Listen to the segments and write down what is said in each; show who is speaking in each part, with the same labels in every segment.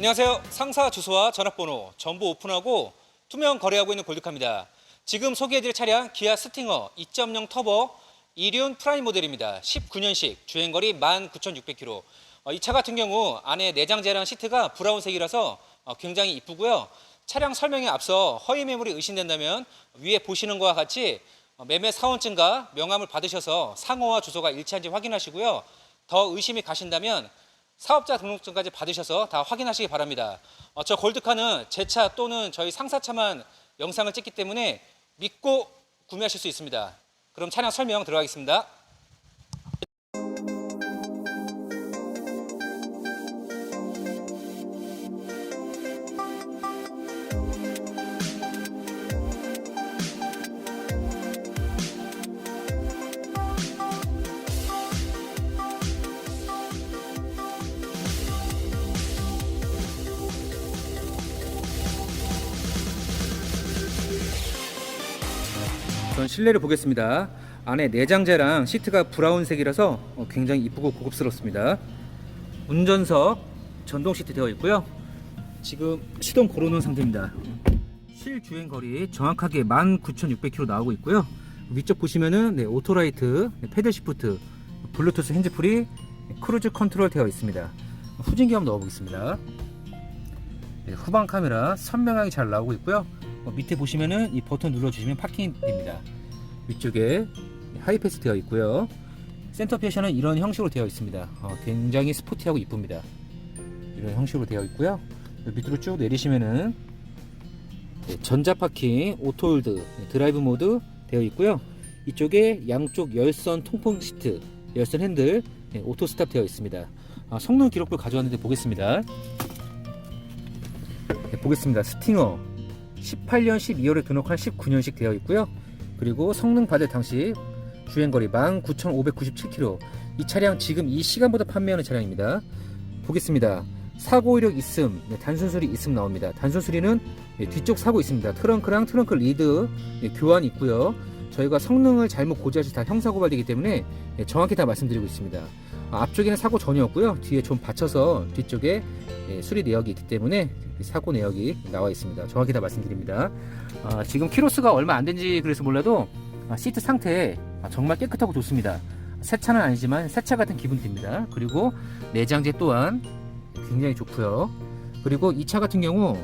Speaker 1: 안녕하세요. 상사 주소와 전화번호 전부 오픈하고 투명 거래하고 있는 골드카입니다. 지금 소개해드릴 차량 기아 스팅어 2.0 터보 이륜 프라임 모델입니다. 19년식 주행거리 19,600km. 어, 이차 같은 경우 안에 내장재랑 시트가 브라운색이라서 어, 굉장히 이쁘고요. 차량 설명에 앞서 허위 매물이 의심된다면 위에 보시는 것과 같이 어, 매매 사원증과 명함을 받으셔서 상호와 주소가 일치한지 확인하시고요. 더 의심이 가신다면 사업자 등록증까지 받으셔서 다 확인하시기 바랍니다. 어, 저 골드카는 제 차 또는 저희 상사차만 영상을 찍기 때문에 믿고 구매하실 수 있습니다. 그럼 차량 설명 들어가겠습니다. 전 실내를 보겠습니다. 안에 내장재랑 시트가 브라운색이라서 어, 굉장히 이쁘고 고급스럽습니다. 운전석 전동 시트 되어 있고요. 지금 시동 걸어놓은 상태입니다. 실주행 거리 정확하게 19,600km 나오고 있고요. 위쪽 보시면은 네, 오토라이트, 네, 패들 시프트, 블루투스 핸즈프리, 네, 크루즈 컨트롤 되어 있습니다. 후진기 한번 넣어보겠습니다. 네, 후방 카메라 선명하게 잘 나오고 있고요. 어, 밑에 보시면은 이 버튼 눌러주시면 파킹이 됩니다. 위쪽에 하이패스 되어 있고요. 센터 패션은 이런 형식으로 되어 있습니다. 어, 굉장히 스포티하고 이쁩니다. 이런 형식으로 되어 있고요. 밑으로 쭉 내리시면은 네, 전자 파킹, 오토홀드, 네, 드라이브 모드 되어 있고요. 이쪽에 양쪽 열선 통풍 시트, 열선 핸들, 네, 오토 스탑 되어 있습니다. 아, 성능 기록부 가져왔는데 보겠습니다. 네, 보겠습니다. 스팅어 18년 12월에 등록한 19년식 되어 있고요. 그리고 성능 받을 당시 주행거리 19,597km. 이 차량 지금 이 시간보다 판매하는 차량입니다. 보겠습니다. 사고 이력 있음, 네, 단순 수리 있음 나옵니다. 단순 수리는 네, 뒤쪽 사고 있습니다. 트렁크랑 트렁크 리드 네, 교환 있고요. 저희가 성능을 잘못 고지하시 다 형사 고발되기 때문에 네, 정확히 다 말씀드리고 있습니다. 아, 앞쪽에는 사고 전혀 없고요. 뒤에 좀 받쳐서 뒤쪽에 예, 수리 내역이 있기 때문에 사고 내역이 나와 있습니다. 정확히 다 말씀드립니다. 아, 지금 키로수가 얼마 안 된지 그래서 몰라도 아, 시트 상태 아, 정말 깨끗하고 좋습니다. 새 차는 아니지만 새 차 같은 기분이 듭니다. 그리고 내장재 또한 굉장히 좋고요. 그리고 이 차 같은 경우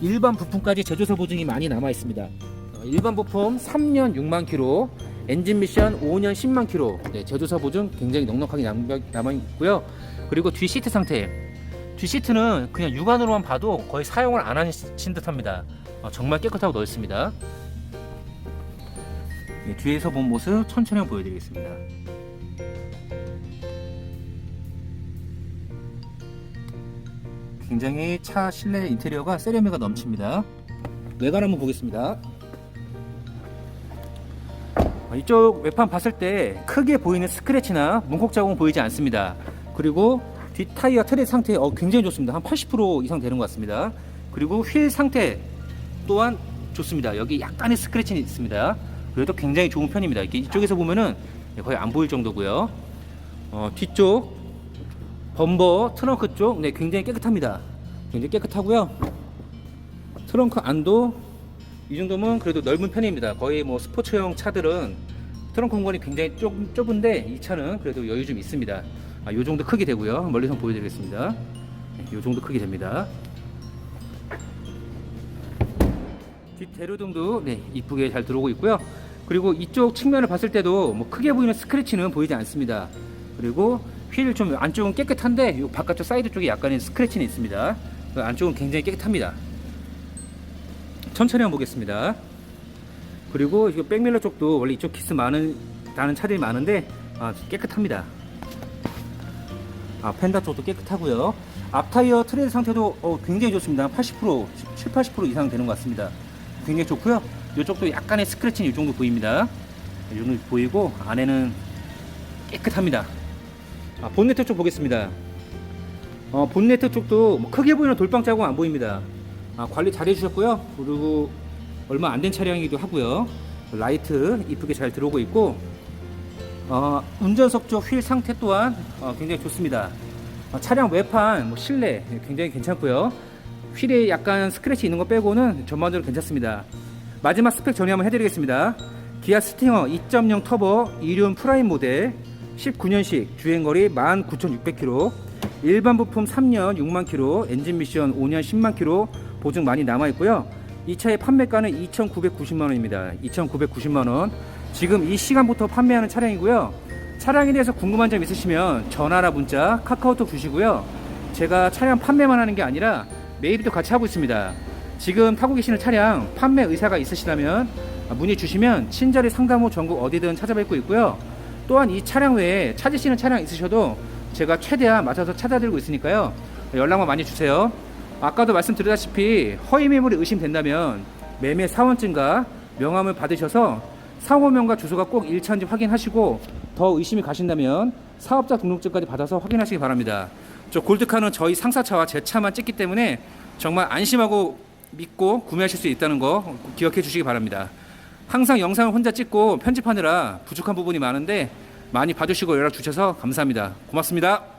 Speaker 1: 일반 부품까지 제조사 보증이 많이 남아 있습니다. 어, 일반 부품 3년 6만 킬로, 엔진 미션 5년 10만 킬로. 네, 제조사 보증 굉장히 넉넉하게 남- 남아 있고요. 그리고 뒤 시트 상태. 뒤 시트는 그냥 육안으로만 봐도 거의 사용을 안 하신 듯합니다. 어, 정말 깨끗하고 넓습니다. 네, 뒤에서 본 모습 천천히 보여드리겠습니다. 굉장히 차 실내 인테리어가 세련미가 넘칩니다. 외관 한번 보겠습니다. 어, 이쪽 외판 봤을 때 크게 보이는 스크래치나 문콕 자국은 보이지 않습니다. 그리고 뒷 타이어 트레 상태 어, 굉장히 좋습니다. 한 80% 이상 되는 것 같습니다. 그리고 휠 상태 또한 좋습니다. 여기 약간의 스크래치는 있습니다. 그래도 굉장히 좋은 편입니다. 이렇게 이쪽에서 보면은 거의 안 보일 정도고요. 어, 뒤쪽 범버 트렁크 쪽 네, 굉장히 깨끗합니다. 굉장히 깨끗하고요. 트렁크 안도 이 정도면 그래도 넓은 편입니다. 거의 뭐 스포츠형 차들은 트렁크 공간이 굉장히 좁, 좁은데 이 차는 그래도 여유 좀 있습니다. 아, 요 정도 크기 되고요. 멀리서 보여드리겠습니다. 네, 요 정도 크기 됩니다. 뒷 대로등도 네, 이쁘게 잘 들어오고 있고요. 그리고 이쪽 측면을 봤을 때도 뭐 크게 보이는 스크래치는 보이지 않습니다. 그리고 휠 좀 안쪽은 깨끗한데 요 바깥쪽 사이드 쪽에 약간의 스크래치는 있습니다. 그 안쪽은 굉장히 깨끗합니다. 천천히 한번 보겠습니다. 그리고 이 백밀러 쪽도 원래 이쪽 키스 많은 다는 차들이 많은데 아, 깨끗합니다. 아, 펜다 쪽도 깨끗하고요. 앞 타이어 트레드 상태도 어, 굉장히 좋습니다. 80% 7, 80% 이상 되는 것 같습니다. 굉장히 좋고요. 이쪽도 약간의 스크래치는 이 정도 보입니다. 이 정도 보이고 안에는 깨끗합니다. 아, 본네트 쪽 보겠습니다. 어, 본네트 쪽도 뭐 크게 보이는 돌빵 자국 안 보입니다. 아, 관리 잘 해주셨고요. 그리고 얼마 안 된 차량이기도 하고요. 라이트 이쁘게 잘 들어오고 있고 어, 운전석 쪽 휠 상태 또한 어, 굉장히 좋습니다. 어, 차량 외판, 뭐 실내 굉장히 괜찮고요. 휠에 약간 스크래치 있는 거 빼고는 전반적으로 괜찮습니다. 마지막 스펙 정리 한번 해드리겠습니다. 기아 스팅어 2.0 터보 이륜 프라임 모델 19년식 주행거리 19,600km 일반 부품 3년 6만 km 엔진 미션 5년 10만 km 보증 많이 남아 있고요. 이 차의 판매가는 2,990만 원입니다. 2,990만 원. 지금 이 시간부터 판매하는 차량이고요. 차량에 대해서 궁금한 점 있으시면 전화나 문자, 카카오톡 주시고요. 제가 차량 판매만 하는 게 아니라 매입도 같이 하고 있습니다. 지금 타고 계시는 차량 판매 의사가 있으시다면 문의 주시면 친절히 상담 후 전국 어디든 찾아뵙고 있고요. 또한 이 차량 외에 찾으시는 차량 있으셔도 제가 최대한 맞춰서 찾아드리고 있으니까요. 연락만 많이 주세요. 아까도 말씀드렸다시피 허위 매물이 의심된다면 매매 사원증과 명함을 받으셔서 상호명과 주소가 꼭 일치한지 확인하시고 더 의심이 가신다면 사업자 등록증까지 받아서 확인하시기 바랍니다. 저 골드카는 저희 상사차와 제 차만 찍기 때문에 정말 안심하고 믿고 구매하실 수 있다는 거 기억해 주시기 바랍니다. 항상 영상을 혼자 찍고 편집하느라 부족한 부분이 많은데 많이 봐주시고 연락 주셔서 감사합니다. 고맙습니다.